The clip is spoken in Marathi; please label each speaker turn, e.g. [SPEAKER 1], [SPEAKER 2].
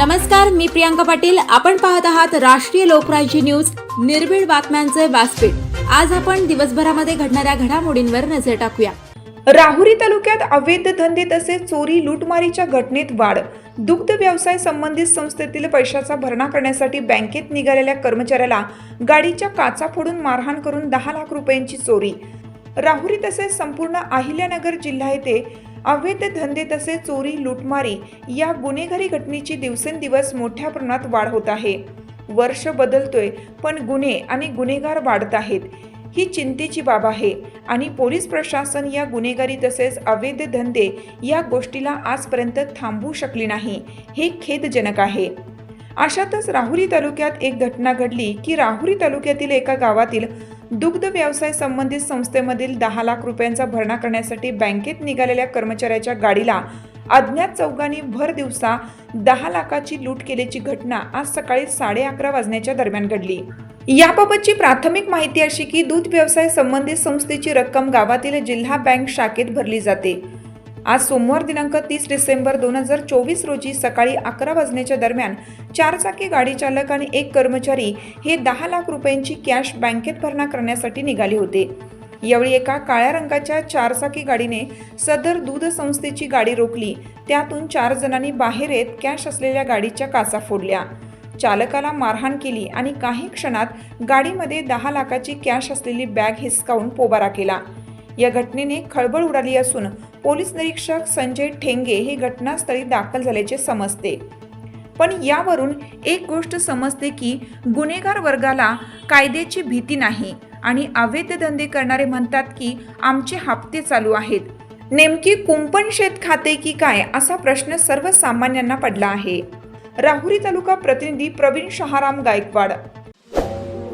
[SPEAKER 1] नमस्कार मी प्रियांका पाटील. आपण पाहत आहात राष्ट्रीय लोकराज्य न्यूज. निर्भीड बातम्यांचे व्यासपीठ. आज आपण दिवसभरामध्ये घडणाऱ्या घडामोडींवर नजर टाकूया.
[SPEAKER 2] राहुरी तालुक्यात अवैध धंदे तसेच चोरी लूटमारीच्या घटनेत वाढ. दुग्ध व्यवसाय संबंधित संस्थेतील पैशाचा भरणा करण्यासाठी बँकेत निघालेल्या कर्मचाऱ्याला गाडीच्या काचा फोडून मारहाण करून दहा लाख रुपयांची चोरी. राहुरी तसेच संपूर्ण अहिल्यानगर जिल्हा येथे अवैध धंदे तसेच चोरी लूटमारी या गुन्हेगारी घटनेची दिवसेंदिवस मोठ्या प्रमाणात वाढ होत आहे. वर्ष बदलतोय पण गुन्हे आणि गुन्हेगार वाढत आहेत ही चिंतेची बाब आहे. आणि पोलीस प्रशासन या गुन्हेगारी तसेच अवैध धंदे या गोष्टीला आजपर्यंत थांबवू शकली नाही हे खेदजनक आहे. अशातच राहुरी तालुक्यात एक घटना घडली की राहुरी तालुक्यातील एका गावातील दुग्ध व्यवसाय संबंधित संस्थेमधील दहा लाख रुपयांचा भरणा करण्यासाठी बँकेत निघालेल्या कर्मचाऱ्याच्या गाडीला अज्ञात चौघांनी भर दिवसा दहा लाखाची लूट केल्याची घटना आज सकाळी साडे अकरा वाजण्याच्या दरम्यान घडली. याबाबतची प्राथमिक माहिती अशी की दूध व्यवसाय संबंधित संस्थेची रक्कम गावातील जिल्हा बँक शाखेत भरली जाते. आज सोमवार दिनांक तीस डिसेंबर दोन हजार चोवीस रोजी सकाळी अकरा वाजण्याच्या दरम्यान चारचाकी गाडी चालक आणि एक कर्मचारी हे दहा लाख रुपयांची कॅश बँकेत भरणा करण्यासाठी निघाले होते. यावेळी एका काळ्या रंगाच्या चारचाकी गाडीने सदर दूध संस्थेची गाडी रोखली. त्यातून चार जणांनी बाहेर येत कॅश असलेल्या गाडीच्या काचा फोडल्या. चालकाला मारहाण केली आणि काही क्षणात गाडीमध्ये दहा लाखाची कॅश असलेली बॅग हिसकावून पोबारा केला. या घटनेने खळबळ उडाली असून पोलीस निरीक्षक संजय ठेंगे हे घटनास्थळी दाखल झाल्याचे समजते. पण यावरून एक गोष्ट समजते की गुन्हेगार वर्गाला कायद्याची भीती नाही आणि अवैध धंदे करणारे म्हणतात की आमचे हप्ते चालू आहेत. नेमकी कुंपण शेत खाते की काय असा प्रश्न सर्वसामान्यांना पडला आहे. राहुरी तालुका प्रतिनिधी प्रवीण शहाराम गायकवाड